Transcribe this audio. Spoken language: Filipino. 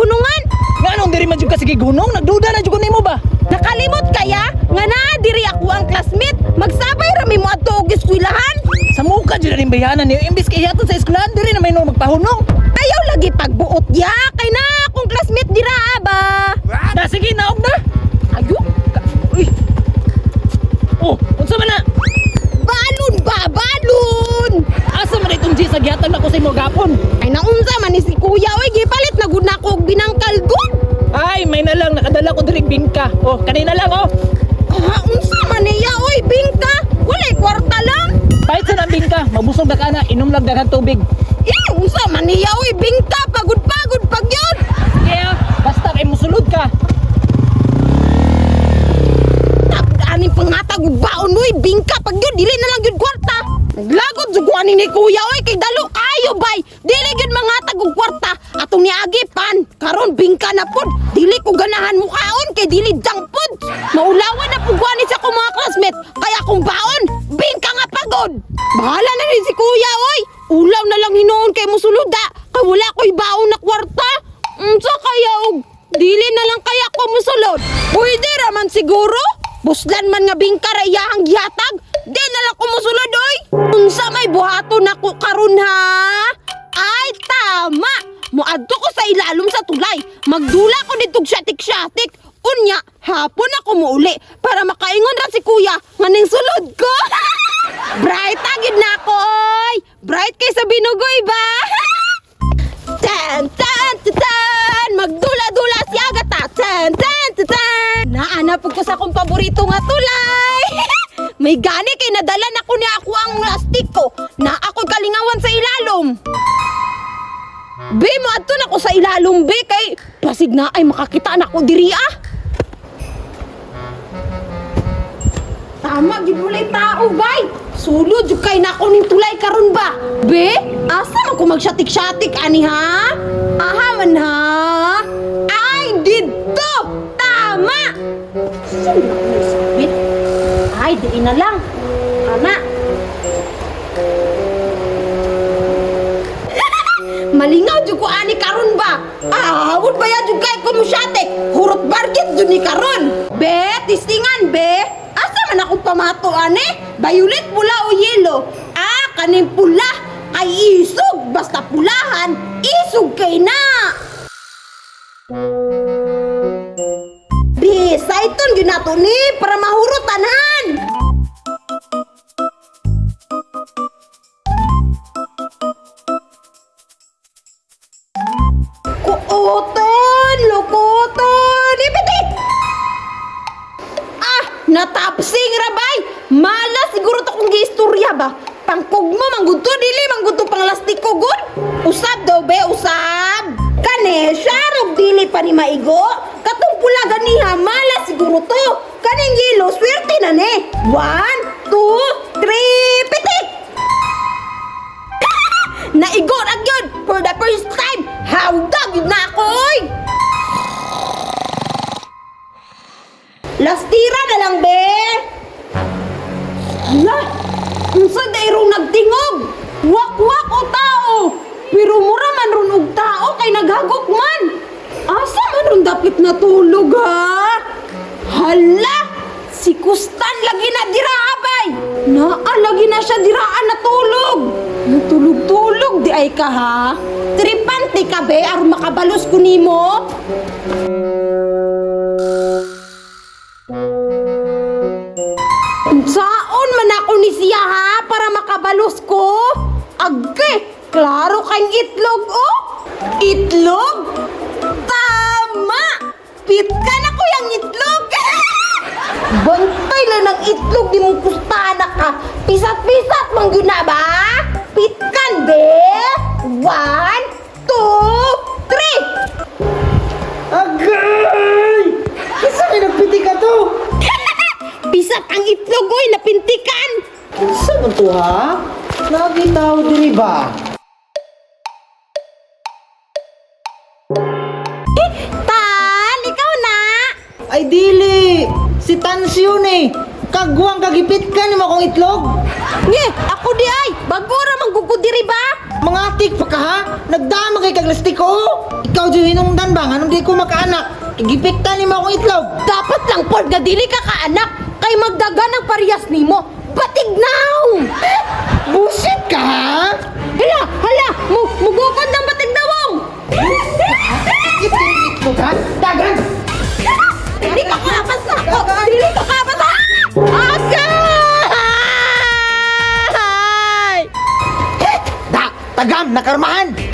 gunungan. Nga anong diri man jud ka sige gunong? Nagduda na jud ko nimo ba? Nakalimot kaya nga na diri ako ang classmate. Magsabay rami mo adto og eskwelahan. Sa muka jud ning bayanan niyo imbis kay sa eskwelahan diri na may no magpahunong. Ayaw lagi pagbuot ya kay na itong G sa gihatag nako sa imo gapon? Ay naunsa man ni si kuya oy gipalit na gud na ko og binangkal dun. Ay, may na lang nakadala ko diri bingka. Oh, kanina lang oh. Ah, unsa man niya oy bingka? Walay kwarta lang. Kahit sa bingka, mabusog na kana, inom lang daghang tubig. Eh, unsa man niya oy bingka pagod-pagod Naglagot jud ko ani ni kuya oy kay dalo kayo bay. Dili gyud mangatag og kwarta atong niagi pan. Karon bingka na pud. Dili ko ganahan mo kaon kay dili junk food. Maulawan na pud kuani sa akong mga classmate kaya akong baon bingka nga pagod. Bahala na rin si kuya oy. Ulaw na lang hinuon kay musuluda kay wala ko'y baon na kwarta. Unsa kaya og Dili na lang kaya ko musulod. Pwede raman siguro. Buslan man nga bingka ra iyahang gihatag. Di na lang ko musulod oy. Unsa may buhaton ako karon ha? Ay tama. Muadto ko sa ilalom sa tulay. Magdula ko nitog syatik-syatik. Unya, hapon ako muuli para makaingon ra si kuya nga ning sulod ko. Bright agid na ako oy. Bright kay sa binugoy ba? Tan tan tan magdula-dula si Agata tan tan Naanap ko sa akong paborito nga tulay May gani kay nadala na ko niya ako ang plastic ko na ako'y kalingawan sa ilalom Be, maadto na ko sa ilalom, be, kay pasig na ay makakita na ko diri ah. Tama, gidulay tao, bay. Sulod, jud kay na ning tulay karon ba? Be, asa man ko magsyatik-syatik, ani ha? Na lang. Ana. Malingaw jud ko ani karon ba? Ah, hawod ba ya jud kay ko musyatik? Hurot barget jud ni karon. Be, tistingan be. Asa man ako pamato ani? Violet pula o yelo? Ah, kaning pula ay isog basta pulahan, isog kay na. Bisa iton gyud nato ni para mahurot tanan. Kuoton! Lukoton! Ipitik! Ah! Natapsing rabay! Mala siguro to kung giistorya ba? Pangkugmo manggudto dili manggudto panglastik ko gud. Usab daw be usab. Kane syarog dili pa ni maigo. Katong pula ganiha mala siguro to. Kaning yelo swerte na ni. One, two, three, pitik! Naigo na yun for the first nagtingog? Wak-wak o tao! Pero mura man ron og tao kay naghagok man! Asa man ron dapit natulog, ha? Hala! Si Kustan lagi na dira abay! Naa lagi na siya diraan natulog! Natulog-tulog di ay ka ha? Tripante ka be aron makabalos ko nimo? Saon man ako ni siya ha para makabalos ko? Agke, klaro kang itlog oh? Itlog? Tama! Pitkan ako yung itlog! Bantay lang ng itlog di mong kustana ka. Pisat-pisat mong yun na ba? Pitkan, be! One, two, three! Agay! May nagpiti ka to? Pisat ang itlog, oy, napintikan! Kisa man to ha? Lagi tao diri ba? Eh, Tan, ikaw na! Ay dili! Si Tansyo ni! Kagwang kagipit ka ni mo akong itlog! Nye, ako di ay! Bagura man gugudiri ba? Mga tik pa ka ha? Nagdama kay kaglastik ko! Ikaw di hinungdan ba? Anong di ko makaanak? Gipikta ni mo akong itlog. Dapat lang pod nga dili ka kaanak kay magdaga ng parehas nimo. Batig now! Busit ka ha? Hala, hala, mu mugukod ng batig dawong. Itlog ha? Dagan! Dili ka kapas na. Oh, dili ka kapas na. Agay! Da! Tagam! Nakarmahan!